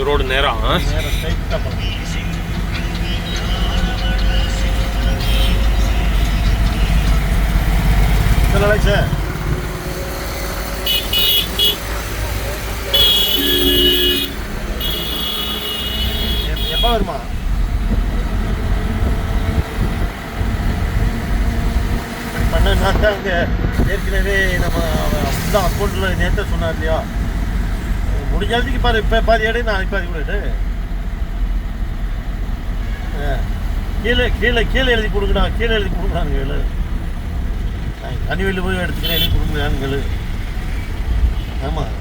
இந்த ரோடு நேரம். நேரம் ஸ்ட்ரைட்டாக போகலாம் சொல்ல சார் எப்போ வருமா? பண்ணா ஏற்கனவே நம்ம அப்படிதான் அக்கௌண்ட்டில் நேற்று சொன்னார் இல்லையா? முடிஞ்சதுக்கு பாரு இப்போ பாதி எடை நான் பாதி கூட எடு. ஆ. கீழே கீழே கீழே எழுதி கொடுங்கடா கீழே எழுதி கொடுக்குறாங்க கேளு நான் போய் எடுத்துக்கிறேன் எழுதி கொடுக்குறாங்க ஆமாம்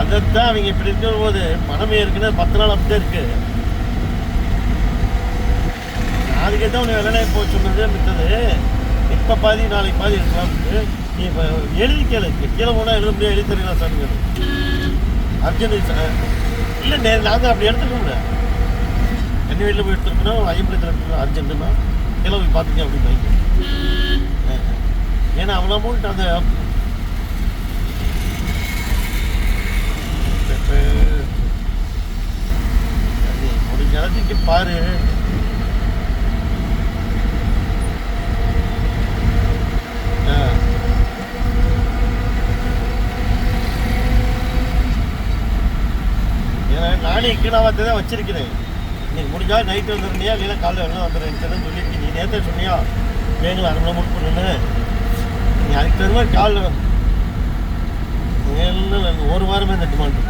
அதைத்தான் அவங்க இப்படி இருக்கிற போது பணமே இருக்குன்னு பத்து நாள் அப்படியே இருக்கு அதுக்கேற்ற தான் உனக்கு வெள்ளனை போய் மித்தது இப்போ பாதி நாளைக்கு பாதி எடுக்கலாம்னு நீ இப்போ எழுதி கேளு. கீழே போனால் எழுத முடியாது எழுதி தெரியல சார் கேளு அர்ஜென்ட் சார் இல்லை நே நாங்கள் அப்படி எடுத்துக்க முடியாது என்ன வீட்டில் போய் எடுத்துருக்கணும் ஐம்பத்தி ரெண்டு அர்ஜென்ட்டுனா கீழே போய் பார்த்துக்க அப்படின்னு வைங்க ஏன்னா அவனா அமௌண்ட் அந்த முடிஞ்ச அளவுக்கு பாரு. ஏன்னா நானே கீழாவத்தை தான் வச்சிருக்கிறேன் இன்னைக்கு முடிஞ்சால் நைட்டு வந்துடுறியா இல்லைன்னா காலைல வேணும் வந்துடுறேன் சொல்லியிருக்கேன். நீ நேரத்தை சொன்னியா? வேணும் அரை மணி முட் பண்ணுன்னு நீ அதுக்கு தகுந்த மாதிரி காலில் ஒரு வாரமே இந்த டிமாண்ட்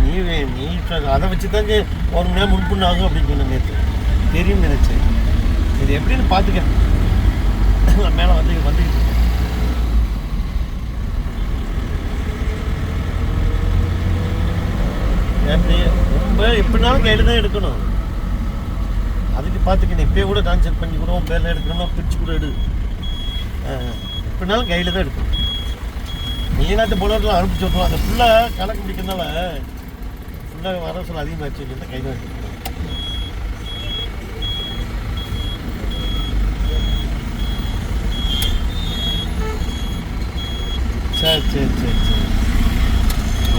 நீ வே- நீ அதை வச்சு தான் ஒரு மணி நேரம் முன்பு ஆகும் அப்படின்னு சொன்ன நேற்று தெரியும் நினைச்சேன். இது எப்படின்னு பார்த்துக்க மேலே இருந்தாலும் எப்படினாலும் கையில் தான் எடுக்கணும். அதுக்கு பார்த்துக்கணும். இப்பயே கூட ட்ரான்ஸ்ஃபர் பண்ணி கூட உன் பேரில் எடுக்கணும்னா பிரித்து கூட எடு. எப்படினாலும் கையில் தான் எடுக்கணும். மெயினாக போனவர்கள் அனுப்பிச்சு விட்ருவோம் அந்த ஃபுல்லாக கணக்கு பிடிக்கிறதுனால ஃபுல்லாக வர சொல்ல அதிகமாகிடுச்சு இந்த கை தான் எடுக்கணும் சரி சரி சரி சரி.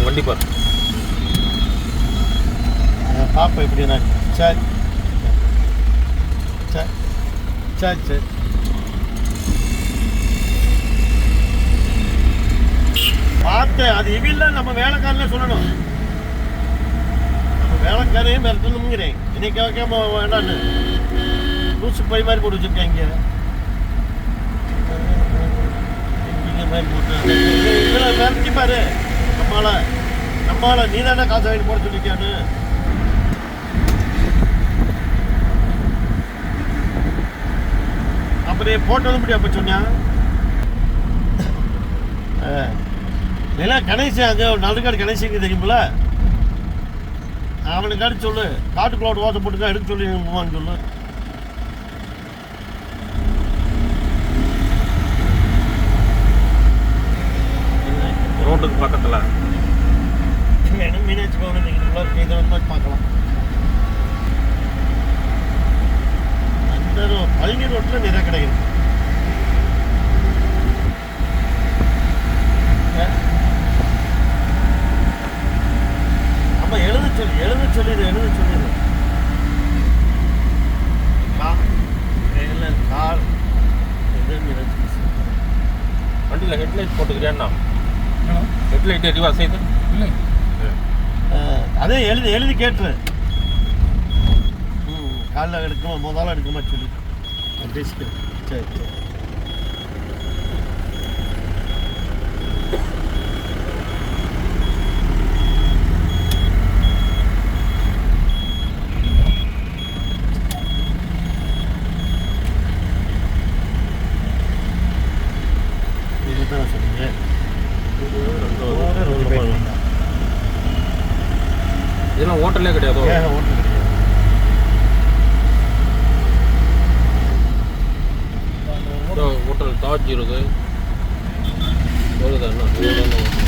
வண்டி பாரு. அஹ் இப்படி நான் சரி சரி சரி சரி பார்த்தேன். அது இவில்ல நம்ம வேலைக்காரனே சொல்லணும். நம்ம வேலைக்காரையும் மிரட்டணுங்கிறேன் இன்னைக்கு வைக்காம வேண்டான்னு. லூசு பை மாதிரி போட்டு வச்சுருக்கேன் இங்கே. மாதிரி போட்டு மிரட்டி பாரு. நம்மளால நம்மளால நீ தானே காசு வாங்கி போட சொல்லிருக்கியான்னு. அப்புறம் போட்டது முடியும் அப்போ சொன்னியா இல்லை கணேசன் அங்கே ஒரு நடுக்காடு தெரியுமில்ல அவனுக்கு அடிச்சு சொல்லு. காட்டுக்குள்ளோட ஓட்ட போட்டுக்கா எடுக்க சொல்லி போவான்னு சொல்லு. ரோட்டுக்கு பக்கத்துல. மீனாட்சி பவன் நீங்கள் பார்க்கலாம் அந்த ரோ- பழனி ரோட்டில் நிறைய கிடைக்குது ஆமாம் எழுத சொல்லி எழுத சொல்லிடு எழுத சொல்லிடு கா இல்லை கார் வண்டியில் ஹெட்லைட் போட்டுக்கிறியாண்ணா ஹெட்லைட் எதுவா செய்து இல்லை. அதே எழுதி எழுதி கேட்டுரு. காலைல எடுக்கணும் முதல்ல எடுக்கணுமா சொல்லி. பேசிக்கிறேன் சரி சரி இதெல்லாம் ஹோட்டலே கிடையாதோ ஏன் ஓட்டு கிடையாது இதோ ஹோட்டல் தாஜ் இருக்குது. வருதா என்ன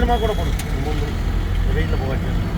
பத்திரமா கூட போடும் மூணு வெயிலில் போகாச்சு